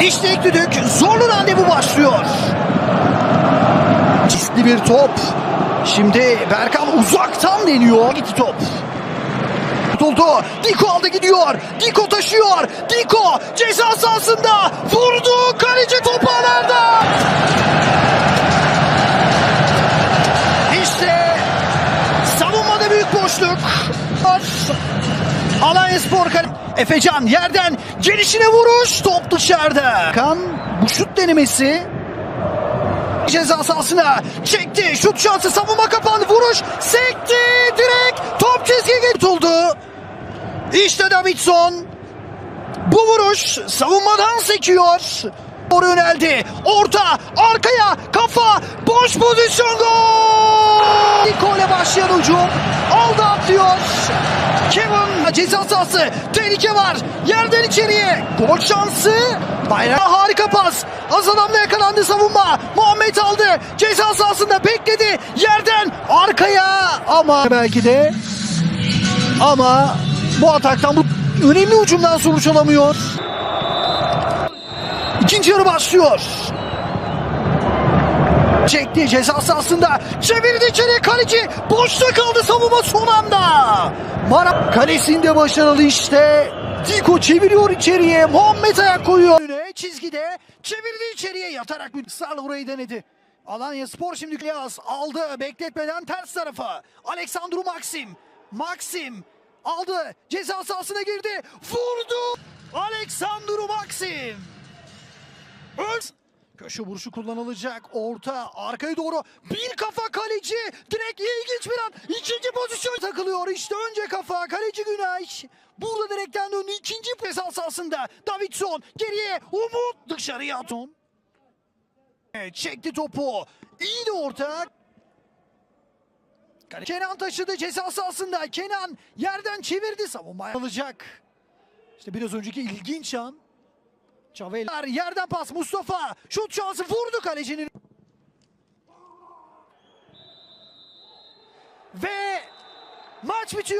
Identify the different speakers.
Speaker 1: İlk düdük zorlu randevu başlıyor. Riskli bir top. Şimdi Berkan uzaktan deniyor. Gitti top. Tutuldu. Diko aldı gidiyor. Diko taşıyor. Diko ceza sahasında. Vurdu. Kaleci topu ağlarda. İşte savunmada büyük boşluk. Alanya Spor. Efecan yerden gelişine vuruş. Top dışarıda. Kan bu şut denemesi. Ceza sahasına çekti. Şut şansı savunma kapandı. Vuruş sekti. Direkt top çizgiye tutuldu. İşte Davidson. Bu vuruş savunmadan sekiyor. Doğru yöneldi. Orta, arkaya, kafa, boş pozisyon gol! Diko ile başlayan hücum. Aldı atlıyor. Kevin ceza sahası. Tehlike var. Yerden içeriye. Gol şansı. Bayrağı harika pas. Az adamla yakalandı savunma. Muhammed aldı. Ceza sahasında bekledi. Yerden arkaya ama belki de ama bu ataktan bu önemli hücumdan sonuç alamıyor. İkinci yarı başlıyor. Çekti ceza sahasında. Çevirdi içeri kaleci. Boşta kaldı savunma son anda. Mara kalesinde başarılı işte. Diko çeviriyor içeriye. Muhammed ayak koyuyor. Öne çizgide çevirdi içeriye yatarak bir ısrarla burayı denedi. Alanya Spor şimdi Klyas aldı bekletmeden ters tarafa. Aleksandru Maxim. Maxim aldı ceza sahasına girdi. Vurdu. Aleksandru Maxim. Öz. Köşe vuruşu kullanılacak. Orta arkaya doğru bir kafa kaleci. Direkt ilginç bir an. İkinci pozisyon takılıyor. İşte önce kafa kaleci Günay. Burada direkten döndü. İkinci pes sahasında. Davidson geriye. Umut dışarıya Aton. Çekti topu. İyi de orta. Kenan taşıdı ceza sahasında. Kenan yerden çevirdi. Savunmaya alacak. İşte biraz önceki ilginç an. Çaveler yerden pas Mustafa. Şut şansı vurdu kalecinin. Ve maç bitiyor.